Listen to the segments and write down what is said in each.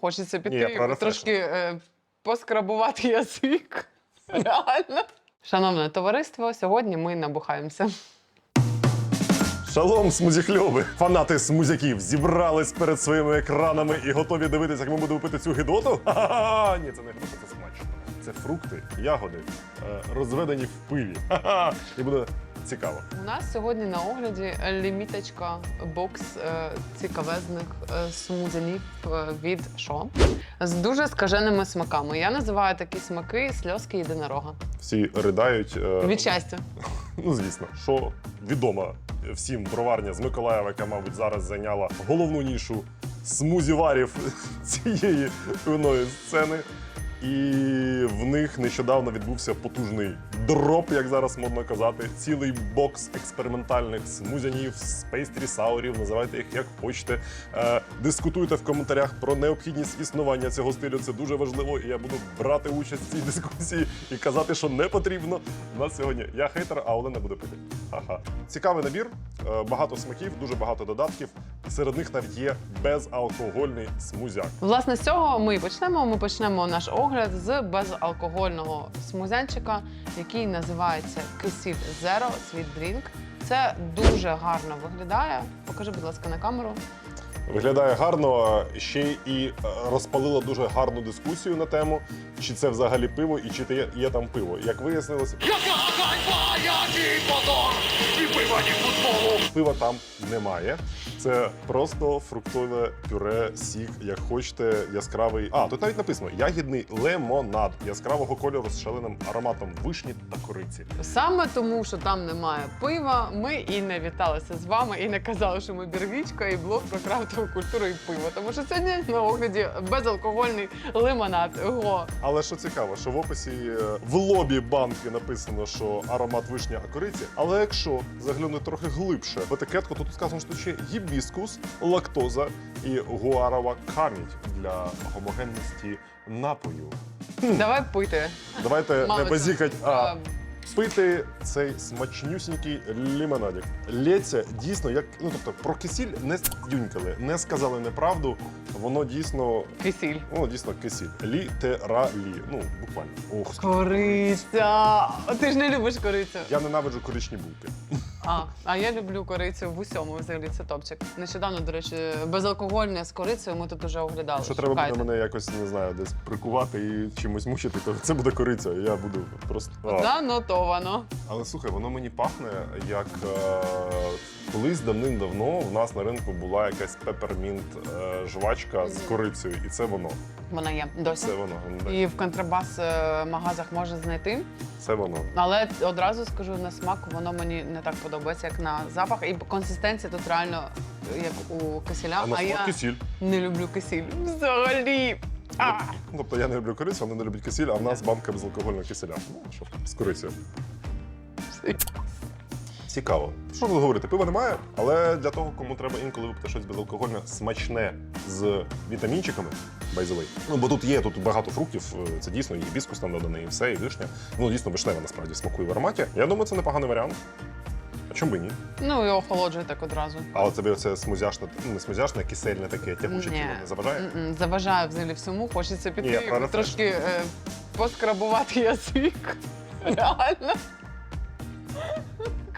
Хочеться я піти про і трошки е, поскрабувати язик. Реально. Шановне товариство, сьогодні ми набухаємося. Шалом, смузіхльоби! Фанати смузяків зібрались перед своїми екранами і готові дивитися, як ми будемо пити цю гидоту? Ха-ха-ха! Ні, це не гидота, це смачно. Це фрукти, ягоди, е, розведені в пиві. Ха-ха! І буде цікаво. У нас сьогодні на огляді ліміточка бокс е, цікавезних е, смузянів е, від що? З дуже скаженими смаками. Я називаю такі смаки сльозки єдинорога. Всі ридають. е, Від щастя. Ну, звісно, що відома всім броварня з Миколаєва, яка, мабуть, зараз зайняла головну нішу смузіварів цієї пивної сцени. І в них нещодавно відбувся потужний дроп, як зараз модно казати. Цілий бокс експериментальних смузянів, спейстрі саурів, називайте їх як хочете. Е, дискутуйте в коментарях про необхідність існування цього стилю. Це дуже важливо, і я буду брати участь в цій дискусії і казати, що не потрібно. У нас сьогодні я хейтер, а Олена буде пити. Ага. Цікавий набір, е, багато смаків, дуже багато додатків. Серед них навіть є безалкогольний смузяк. Власне, з цього ми почнемо. Ми почнемо наш огляд з безалкогольного смузянчика, який називається Кисіль Zero Sweet Drink. Це дуже гарно виглядає. Покажи, будь ласка, на камеру. Виглядає гарно, ще і е, розпалило дуже гарну дискусію на тему, чи це взагалі пиво і чи є, є там пиво. Як вияснилося, пива там немає. Це просто фруктове пюре, сік, як хочете, яскравий. А, тут навіть написано ягідний лемонад яскравого кольору з шаленим ароматом вишні та кориці. Саме тому, що там немає пива, ми і не віталися з вами, і не казали, що ми бірвічка і блог про крафтову культуру і пиво. Тому що сьогодні на огляді безалкогольний лимонад. Го. Але що цікаво, що в описі е, в лобі банки написано, що аромат вишня а кориці. Але якщо заглянути трохи глибше в етикетку, то тут сказано, що ще гібіскус, лактоза і гуарова камінь для гомогенності напою. Давай пити. Давайте не Мало базікать, а Е, пити цей смачнюсінький лімонадик. Лється дійсно як ну тобто про кисіль не дюнькали, не сказали неправду. Воно дійсно Кисіль. воно дійсно кисіль. Літералі. Ну буквально. Ох, Кориця. Ти ж не любиш корицю. я ненавиджу коричні булки. А, а я люблю корицю в усьому. Взагалі це топчик. Нещодавно, до речі, безалкогольне з корицею ми тут уже оглядали. Якщо треба Шукайте. буде мене якось не знаю, десь прикувати і чимось мучити, то це буде кориця. Я буду просто. А. Занотовано. Але слухай, воно мені пахне як е, колись давним-давно в нас на ринку була якась пепермінт е, жвачка з корицею, і це воно. Вона є досі. Це воно. І в контрабас е, магазах можна знайти. Це воно. Але одразу скажу на смак, воно мені не так подобається, як на запах. І консистенція тут реально як у кисіля. А смак я кисіль. не люблю кисіль. Взагалі. А! Ну, Тобто я не люблю корицю, вони не люблять кисіль, а в нас банка безалкогольного киселя. Ну, що, з корицею. Цікаво. Що тут говорити? Пива немає, але для того, кому треба інколи випити щось безалкогольне, смачне з вітамінчиками, way. Ну, бо тут є тут багато фруктів, е, це дійсно і гібіскус там доданий, і все, і вишня. Ну, дійсно, вишнева насправді смакує в ароматі. Я думаю, це непоганий варіант. А чому би ні? Ну і охолоджує так одразу. А от тобі це смузяшне, ну, не смузяшне, а кисельне таке тягуче тіло не заважає? М-м, Заважає взагалі всьому. Хочеться піти Ні, я про і трошки е, поскрабувати язик. Реально.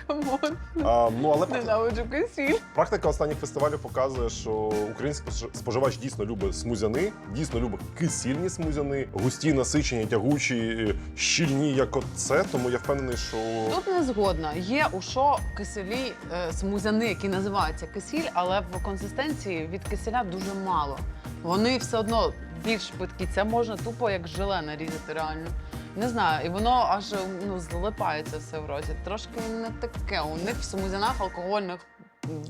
Камон, А, ну, але ненавиджу кисіль. Практика останніх фестивалів показує, що український спож- споживач дійсно любить смузяни, дійсно любить кисільні смузяни, густі, насичені, тягучі, щільні, як оце. Тому я впевнений, що Тут не згодна. Є у що киселі е, смузяни, які називаються кисіль, але в консистенції від киселя дуже мало. Вони все одно більш питкі. Це можна тупо як желе нарізати реально. Не знаю, і воно аж ну, злипається все в роті. Трошки не таке. У них в смузянах алкогольних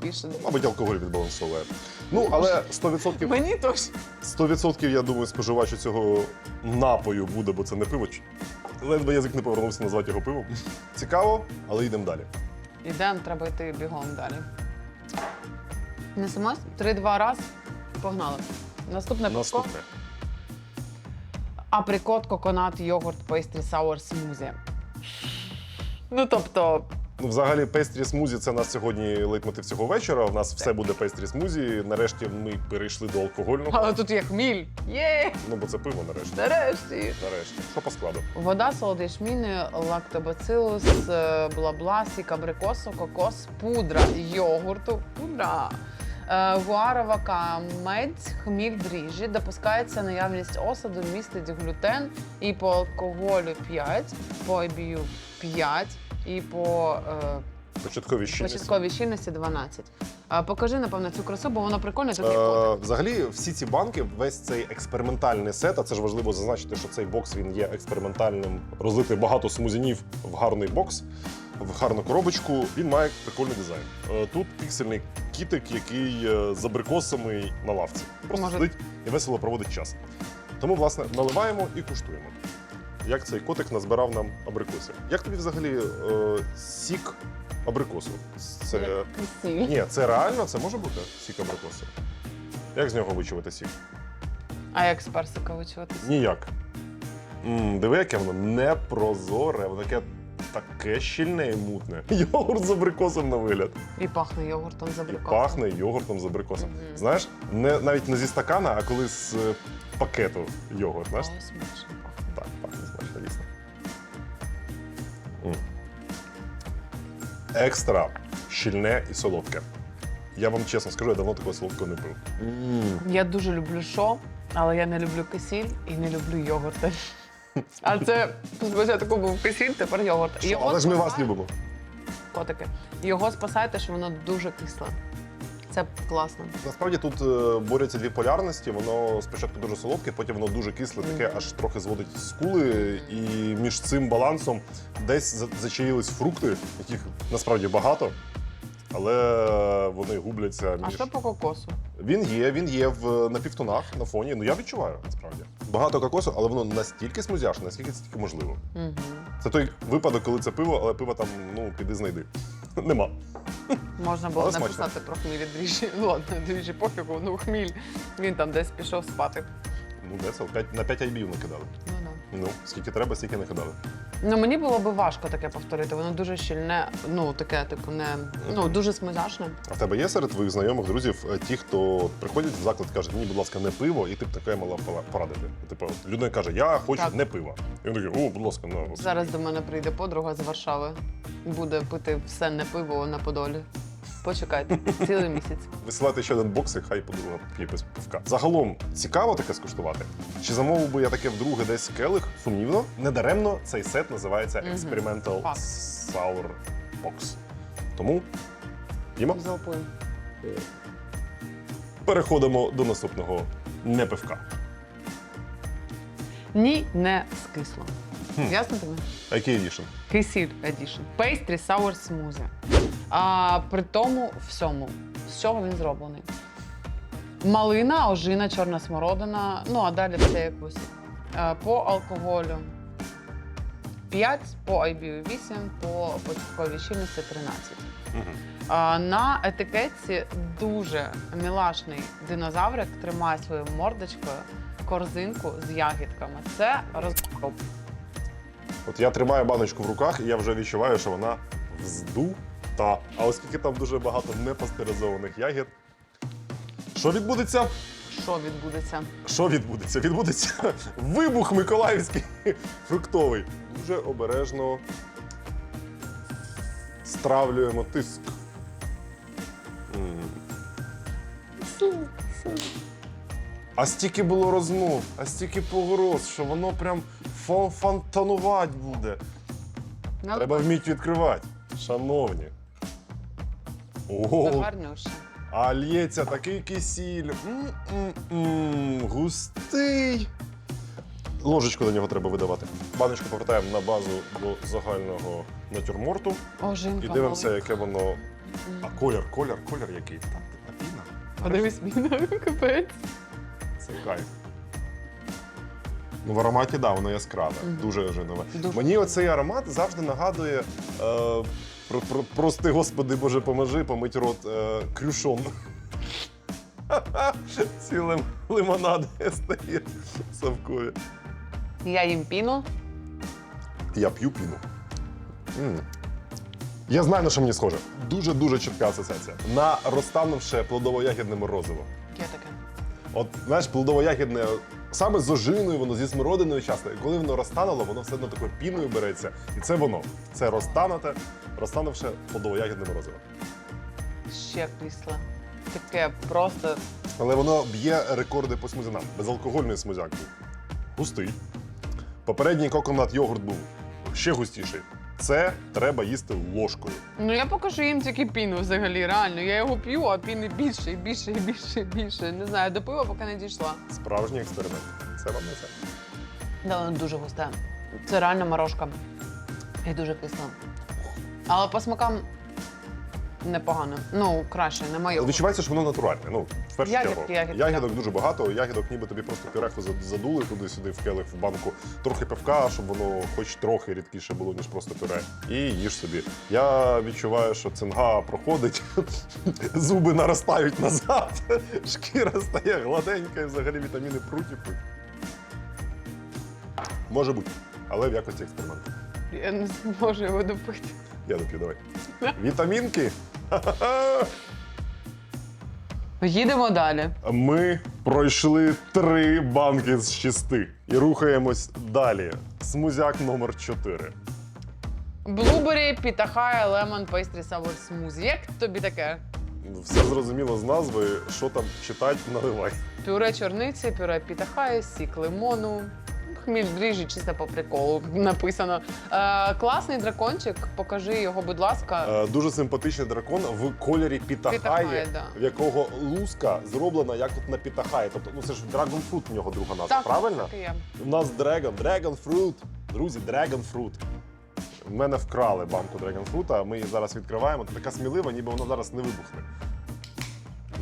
більше. мабуть алкоголь відбалансовує. Ну але 100%, Мені теж. 100% я думаю, споживач цього напою буде, бо це не пиво. Ледве язик не повернувся назвати його пивом. Цікаво, але йдемо далі. Ідемо, треба йти бігом далі. Несемось? Три-два раз. Погнали. Наступне пивко. Наступне. Априкот, коконат, йогурт, пейстрі, сауер, смузі. Ну тобто, Ну, взагалі, пейстрі смузі це нас сьогодні лейтмотив цього вечора. У нас все буде пейстрі смузі. Нарешті ми перейшли до алкогольного. Але тут є хміль. Є! Ну, бо це пиво нарешті. Нарешті. Нарешті. Що по складу? Вода, солодий шміни, лактобацилус, е, бла-бла, сік абрикосу, кокос, пудра йогурту, пудра. Е, Гуарова камедь, хміль дріжджі, допускається наявність осаду, містить глютен і по алкоголю 5, по IBU 5 і по е, Початкові щільності. початковій щільності 12. Е, покажи, напевно, цю красу, бо вона прикольна, тут є Е, котик. взагалі, всі ці банки, весь цей експериментальний сет, а це ж важливо зазначити, що цей бокс він є експериментальним, розлити багато смузінів в гарний бокс, в гарну коробочку. Він має прикольний дизайн. Е, Тут піксельний кітик, який е, з абрикосами на лавці. Просто Може- сидить і весело проводить час. Тому, власне, наливаємо і куштуємо. Як цей котик назбирав нам абрикосів. Як тобі взагалі е, сік абрикосу? Це красиві. ні, це реально, це може бути сік абрикоси. Як з нього вичувати сік? А як з персика вичуватися? Ніяк. м диви, яке воно непрозоре, воно таке таке щільне і мутне. Йогурт з абрикосом на вигляд. І пахне йогуртом з І абрикосом. пахне йогуртом з абрикосом. Мгм. Знаєш, не, навіть не зі стакана, а коли з е, пакету йогурт. Знаєш? О, смачно Екстра щільне і солодке. Я вам чесно скажу, я давно такого солодкого не пив. Я дуже люблю шо, але я не люблю кисіль і не люблю йогурти. А це спочатку був кисіль, тепер йогурт. Що, але ж ми вас спасає- любимо. Котики. Його спасає те, що воно дуже кисле. Це класно. Насправді тут е, борються дві полярності. Воно спочатку дуже солодке, потім воно дуже кисле, таке аж трохи зводить скули. І між цим балансом десь зачаїлись фрукти, яких насправді багато, але вони губляться між. А що по кокосу? Він є, він є в на півтонах на фоні. Ну я відчуваю насправді. Багато кокосу, але воно настільки смузяшне, наскільки це тільки можливо. Угу. Це той випадок, коли це пиво, але пиво там, ну, піди знайди. Нема. Можна було Але смачно. написати про хмілі двічі. Ну, Ладно, дріжджі пофігу, ну хміль. Він там десь пішов спати. Ну, де це? П'ять- На 5 айбів накидали. Ну, да. Ну, скільки треба, стільки накидали. Ну мені було би важко таке повторити. Воно дуже щільне, ну таке, типу, не ну дуже смазяшне. А в тебе є серед твоїх знайомих друзів е, ті, хто приходять в заклад каже кажуть, мені, будь ласка, не пиво, і ти б таке мала пора- порадити. Типу, людина каже, я хочу Так. не пиво. І він такий, о, будь ласка, на ось». Зараз до мене прийде подруга з Варшави. Буде пити все не пиво на Подолі. Почекайте, цілий місяць. Висилайте ще один бокс, і хай подруга п'є без пивка. Загалом цікаво таке скуштувати. Чи замовив би я таке вдруге десь келих? Сумнівно. Недаремно цей сет називається Experimental. Sour Box. Тому їмо. Залпуємо. Переходимо до наступного не пивка. Ні, не скисло. Ясно тобі? Який едішн? Кисіль Edition. Pastry Sour Smoothie. А при тому всьому, з чого він зроблений? Малина, ожина, чорна смородина, ну а далі все як в. Е, По алкоголю 5, по IBU 8, по початковій щільності 13. Угу. А, На етикетці дуже мілашний динозаврик тримає свою мордочкою корзинку з ягідками. Це розкоп. От я тримаю баночку в руках, і я вже відчуваю, що вона вздута. А оскільки там дуже багато непастеризованих ягід. Що відбудеться? Що відбудеться? Що відбудеться? Відбудеться вибух миколаївський фруктовий. Дуже обережно стравлюємо тиск. А стільки було розмов, а стільки погроз, що воно прям фон- фонтанувати буде. Ну, Треба вміти відкривати. Шановні. Ого, Гарнюше. а лється такий кисіль. М-м-м, Густий. Ложечку до нього треба видавати. Баночку повертаємо на базу до загального натюрморту Ожинка. і дивимося, яке воно. А колір, колір, колір який? Там піна. Подивись міна, капець. Це кайф. Ну, в ароматі, так, да, воно яскраве, Мгм. дуже ожинове. Дуже. Мені оцей аромат завжди нагадує е, про, про, прости, господи, Боже, поможи, помить рот е, крюшон. Ці лим, лимонади стає совкові. Я їм піну. Я п'ю піну. М. Я знаю, на що мені схоже. Дуже-дуже чітка асоціація. На розтанувше плодово-ягідне морозиво. Є таке. От знаєш, плодово-ягідне саме з ожиною, воно зі смородиною часто. І коли воно розтануло, воно все одно такою піною береться. І це воно. Це розтануте, розтанувше плодово-ягідне морозиво. Ще кисле. Таке просто. Але воно б'є рекорди по смузінам. Безалкогольний смузяк був. Густий. Попередній коконат йогурт був ще густіший. Це треба їсти ложкою. Ну я покажу їм тільки піну взагалі, реально. Я його п'ю, а піни більше і більше і більше і більше. Не знаю, до пива поки не дійшла. Справжній експеримент. Це вам не це. Да, воно дуже густе. Це реально морожка. І дуже кисло. Але по смакам непогано. Ну, краще, не моє. Відчувається, що воно натуральне. Ну, в першу Ягідки, чергу. ягідки, Ягідок дуже багато. Ягідок ніби тобі просто пюреху задули туди-сюди в келих в банку. Трохи пивка, щоб воно хоч трохи рідкіше було, ніж просто пюре. І їж собі. Я відчуваю, що цинга проходить, зуби наростають назад, шкіра стає гладенька і взагалі вітаміни пруті. пруть. Може бути, але в якості експерименту. Я не зможу його допити. Я доп'ю, давай. Вітамінки. Їдемо далі. Ми пройшли три банки з шести і рухаємось далі. Смузяк номер 4 Блубері, пітахая, лемон, пейстрі, савор, смузі. Як тобі таке? Все зрозуміло з назви, що там читать, наливай. Пюре чорниці, пюре пітахая, сік лимону. Хміль дріжджі, чисто по приколу написано. Е, класний дракончик, покажи його, будь ласка. Е, дуже симпатичний дракон в кольорі пітахаї, Пітахаї, да. в якого луска зроблена як от на пітахаї. Тобто, ну це ж Dragon Fruit в нього друга назва, так, правильно? так є. У нас Dragon, Dragon Fruit. Друзі, Dragon Fruit. В мене вкрали банку Dragon Fruit, а ми її зараз відкриваємо. Така смілива, ніби вона зараз не вибухне.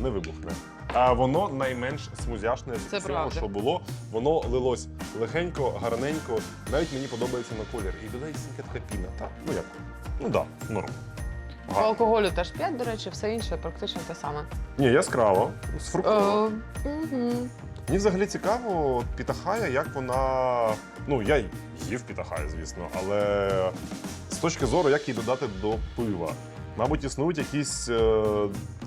Не вибухне. А воно найменш смузяшне з Це всього, правда. що було. Воно лилось легенько, гарненько. Навіть мені подобається на колір. І білесенька така піна. Так, ну як? Ну так, да, норм. По Гарно. алкоголю теж 5, до речі, все інше практично те саме. Ні, яскраво, з фруктово. Е, мгм. Мені взагалі цікаво, от пітахая, як вона. Ну, я їв пітахая, звісно, але з точки зору, як її додати до пива. Мабуть, існують якісь е,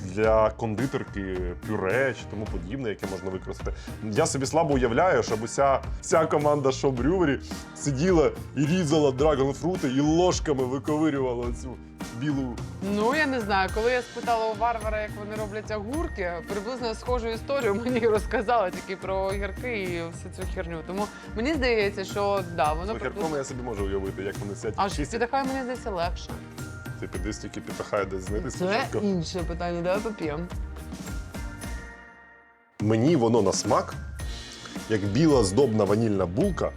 для кондитерки пюре чи тому подібне, яке можна використати. Я собі слабо уявляю, щоб уся вся команда Шо Брювері сиділа і різала драгонфрути і ложками виковирювала цю білу. Ну я не знаю, коли я спитала у варвара, як вони роблять огурки, приблизно схожу історію мені розказала тільки про огірки і всю цю херню. Тому мені здається, що да, воно огірком я собі можу уявити, як вони сидять. Аж чистять. підахай мені здається легше. Ти піди стільки пітахая десь знайти Це спочатку. інше питання, давай поп'ємо. Мені воно на смак, як біла здобна ванільна булка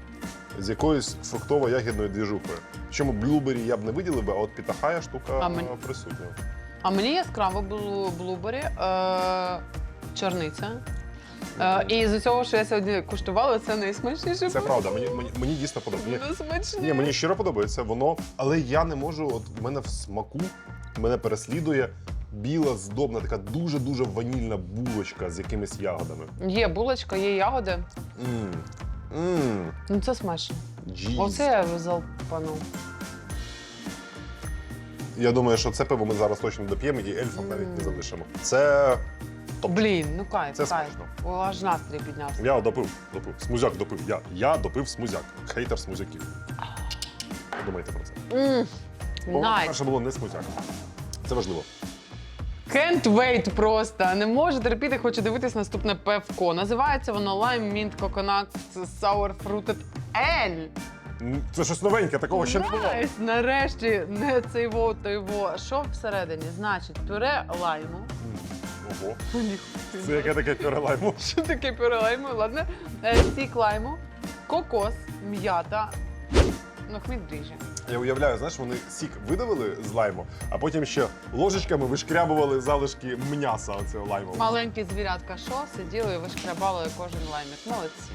з якоюсь фруктово-ягідною двіжухою. Причому блюбері я б не виділив би, а от пітахая штука А е, присутня. А мені яскраво було блубері, е, чорниця. Е, і з цього, що я сьогодні куштувала, це найсмачніше. Це правда, мені, мені, мені дійсно подобається. Ну. Ні, мені щиро подобається воно, але я не можу. От в мене в смаку мене переслідує біла здобна, така дуже-дуже ванільна булочка з якимись ягодами. Є булочка, є ягоди. Мм. Мм. Ну це смачно. Джіз. Оце я залпанув. Я думаю, що це пиво ми зараз точно доп'ємо і ельфам навіть не залишимо. Це. Блін, ну кайф, Це кайф. смачно. О, аж настрій піднявся. Я допив, допив. Смузяк допив. Я, я допив смузяк. Хейтер смузяків. Що думаєте про це? Бо Найс. перше було не смузяк. Це важливо. Can't wait просто. Не можу терпіти, хочу дивитись наступне певко. Називається воно Lime Mint Coconut Sour Fruited Ale. М, Це щось новеньке, такого ще не було. Найс, нарешті, не цей во, той во. Що всередині? Значить, пюре лайму. Ого. Це яке таке пюрелайму? Що таке пюре лайму? Ладно. Е, Сік лайму, кокос, м'ята, ну хміль дріжджі. Я уявляю, знаєш, вони сік видавили з лайму, а потім ще ложечками вишкрябували залишки м'яса оцього лайму. Маленькі звірятка що сиділи і вишкрябали кожен лаймик. Молодці.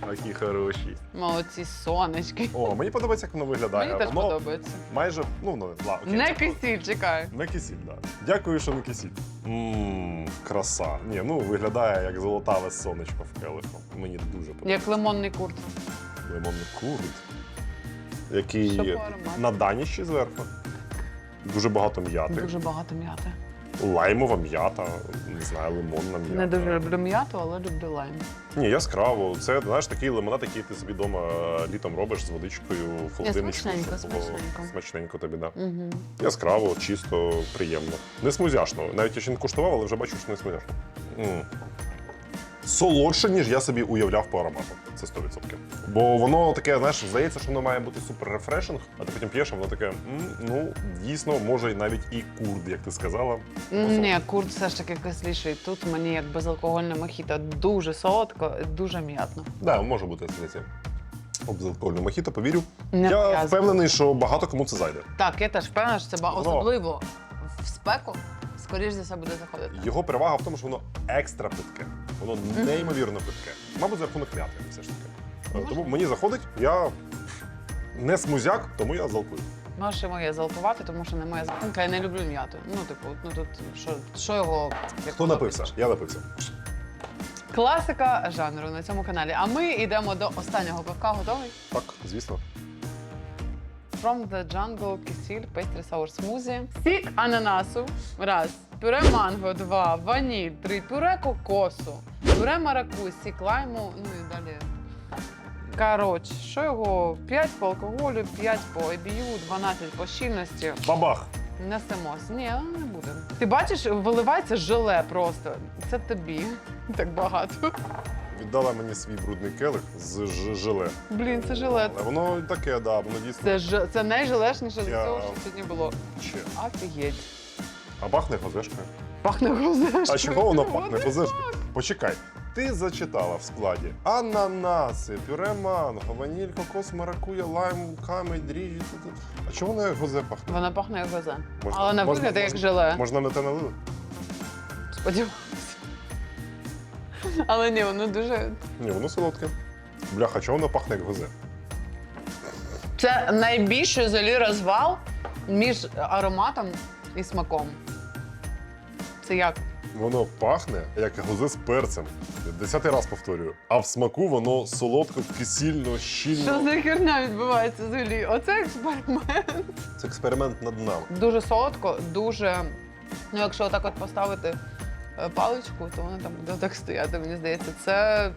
Такі хороші. Молодці сонечки. О, мені подобається, як воно виглядає. Мені теж воно подобається. майже, ну, ну, ла, окей. Не кисіль, чекай. Не кисіль, так. Да. Дякую, що не кисіль. Ммм, краса. Ні, ну виглядає як золотаве сонечко в келиху. Мені дуже подобається. Як лимонний курт. Лимонний курт, який на даніші зверху. дуже багато м'яти, Дуже багато м'яти. Лаймова м'ята, не знаю, лимонна м'ята. Не дуже люблю м'яту, але люблю лайм. Ні, яскраво. Це знаєш такий лимонад, який ти собі вдома літом робиш з водичкою в холодильничку. смачненько, щоб було смачненько. Смачненько тобі, да. Угу. Яскраво, чисто, приємно. Не смузяшно. Навіть я ще не куштував, але вже бачу, що не смузяшно. М. Солодше, ніж я собі уявляв по аромату. Це 100%. Бо воно таке, знаєш, здається, що воно має бути супер рефрешинг, а ти потім п'єш, а воно таке, м, ну, дійсно, може і навіть і курд, як ти сказала. Ні, курт все ж таки кисліший. Тут мені як безалкогольне мохіто дуже солодко, дуже м'ятно. Да, може бути здається. Безалкогольне мохіто, повірю. Не я пов'язано. впевнений, що багато кому це зайде. Так, я теж впевнена, що це ба- Воно- особливо в спеку, скоріш за все буде заходити. Його перевага в тому, що воно екстра питке. Воно неймовірно питке. Мабуть, за рахунок м'яти, все ж таки. Е, Тому мені заходить, я не смузяк, тому я залкую. Можеш і моє залпувати, тому що не моя закинка. Я не люблю м'яту. Ну, типу, ну тут що, що його. як Хто напився? Я напився. Класика жанру на цьому каналі. А ми йдемо до останнього пивка. Готовий? Так, звісно. From the Jungle кисіль pastry sour smoothie. Сік ананасу. Раз. Пюре манго, два. Ваніль, три. Пюре кокосу. Пюре маракуй, сік лайму. Ну і далі. Коротше, що його? 5 по алкоголю, 5 по IBU, 12 по щільності. Бабах! Несемось. Ні, не будемо. Ти бачиш, виливається желе просто. Це тобі. Так багато. Віддала мені свій брудний келих з ж- желе. Блін, це желе. Але воно таке, да, воно дійсно. Це ж це найжелешніше з Я- всього, що сьогодні було. Ще. Офігеть. А пахне гозешкою. Пахне грозешкою. А чого воно пахне гозешкою? Почекай. Ти зачитала в складі ананаси, пюре манго, ваніль, кокос, маракуя, лайм, камедь, дріжджі. А чого воно як гозе пахне? Вона пахне як гозе. Можна- Але на можна- вигляд як можна- желе. Можна на те налили? Сподіваюся. Але ні, воно дуже. Ні, воно солодке. Бляха, чого воно пахне як гозе? Це найбільший взагалі розвал між ароматом і смаком. Це як? Воно пахне як гозе з перцем. Десятий раз повторюю. А в смаку воно солодко, кисільно, Що за херня відбувається взагалі? Оце експеримент. Це експеримент над нами. Дуже солодко, дуже. Ну, якщо отак от поставити е, паличку, то вона там буде так стояти, мені здається. Це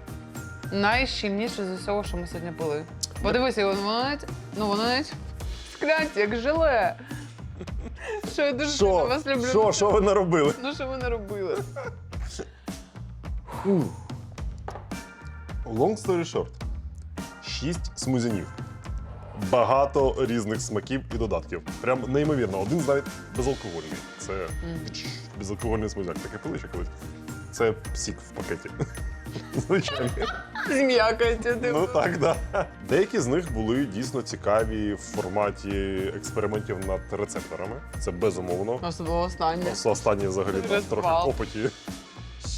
найщільніше з усього, що ми сьогодні пили. Подивися, воно навіть, ну воно навіть в склянці, як желе. Що я дуже сильно вас люблю. Що? Що ви наробили? Ну, що ви не робили? Long story short. Шість смузянів. Багато різних смаків і додатків. Прям неймовірно. Один з навіть безалкогольний. Це безалкогольний смузяк. Таке пили ще колись. Це сік в пакеті. Звичайно. Зм'якайте, типу. Ну так, да. Деякі з них були дійсно цікаві в форматі експериментів над рецепторами. Це безумовно. Особливо останнє. Ос- Останні взагалі там трохи опиті.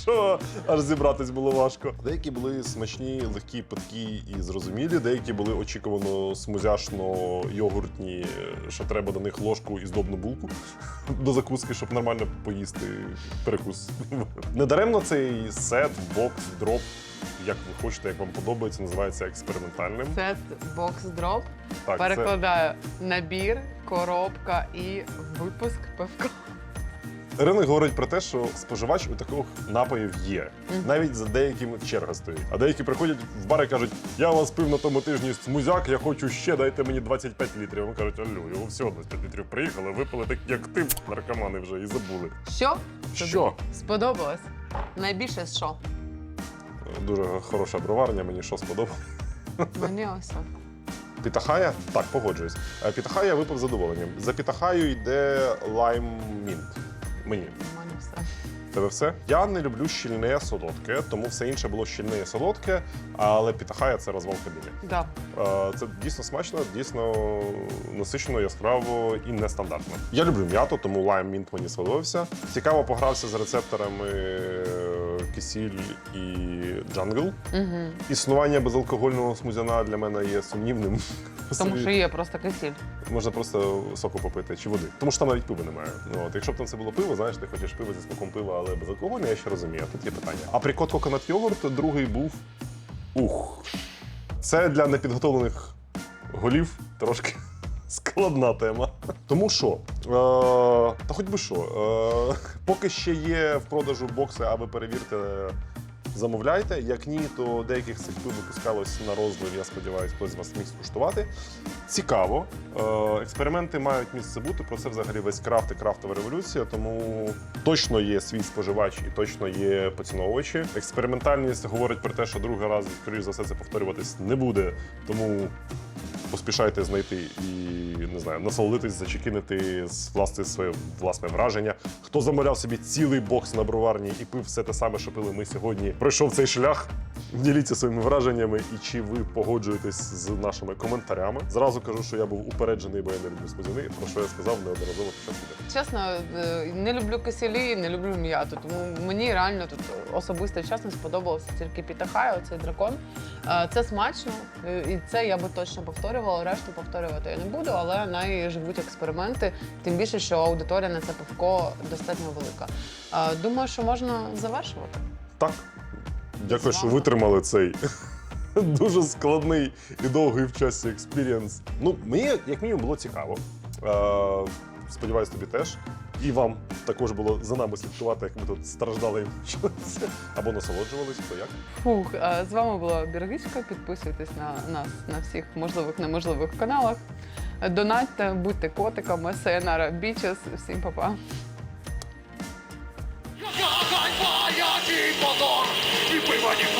Що аж зібратись було важко. Деякі були смачні, легкі, питкі і зрозумілі. Деякі були очікувано смузяшно йогуртні, що треба до них ложку і здобну булку до закуски, щоб нормально поїсти перекус. Недаремно цей сет, бокс, дроп, як ви хочете, як вам подобається, називається експериментальним. Сет бокс дроп. Так, це Перекладаю набір, коробка і випуск пивка. Ринок говорить про те, що споживач у таких напоїв є. Навіть за деякими черга стоїть. А деякі приходять в бар і кажуть: я у вас пив на тому тижні смузяк, я хочу ще, дайте мені 25 літрів. Вони кажуть, алло, його всього 25 літрів приїхали, випили так, як ти, наркомани вже, і забули. Що? Що? Сподобалось? Найбільше що? Дуже хороша броварня, мені що сподобалось. Мені ось так. Пітахая? Так, погоджуюсь. Е, Пітахая випив задоволенням. За пітахаю йде лайм мінт. Мені. У мене все. Тебе все? Я не люблю щільне солодке, тому все інше було щільне і солодке, але пітахая це розвал кабіни. Да. Е, Це дійсно смачно, дійсно насичено, яскраво і нестандартно. Я люблю м'яту, тому лайм мінт мені сподобався. Цікаво погрався з рецепторами е, кисіль і джангл. Угу. Існування безалкогольного смузяна для мене є сумнівним. Тому що є просто кисіль. Можна просто соку попити чи води. Тому що там навіть пива немає. Ну, от, якщо б там це було пиво, знаєш, ти хочеш пиво зі смаком пива, але безалкогольне, я ще розумію. Тут є питання. Априкот коконат йогурт, другий був ух. Це для непідготовлених голів трошки складна тема. Тому що та хоч би що. Е, поки ще є в продажу бокси, а ви перевірте, замовляйте. Як ні, то деяких пив випускалось на розлив. Я сподіваюся, хтось з вас міг скуштувати. Цікаво. Е, експерименти мають місце бути. Про це взагалі весь крафт і крафтова революція. Тому точно є свій споживач і точно є поціновувачі. Експериментальність говорить про те, що другий раз, скоріш за все, це повторюватись не буде. Тому поспішайте знайти і не знаю, насолодитись, зачекінити власне своє власне враження. Хто замовляв собі цілий бокс на броварні і пив все те саме, що пили ми сьогодні, пройшов цей шлях. Діліться своїми враженнями і чи ви погоджуєтесь з нашими коментарями. Зразу кажу, що я був упереджений, бо я не люблю смузяни, про що я сказав неодноразово під час відео. Чесно, е, не люблю кисілі, не люблю м'яту. Тому мені реально тут особисто чесно сподобався тільки Пітахай, оцей дракон. Е, Це смачно, е, і це я би точно повторювала. Решту повторювати я не буду, але най живуть експерименти. Тим більше, що аудиторія на це пивко достатньо велика. Думаю, що можна завершувати. Так. Дякую, що витримали цей дуже складний і довгий в часі експірієнс. Ну, мені, як мінімум, було цікаво. Е, сподіваюсь, тобі теж. І вам також було за нами слідкувати, як ми тут страждали і мучилися. або насолоджувалися, хто як. Фух, е, з вами була Біргичка. Підписуйтесь на нас на всіх можливих неможливих каналах. Донатьте, будьте котиками, Сайонара Бічес. Всім па-па. Гань моя ті мотор, і пива ні футболу,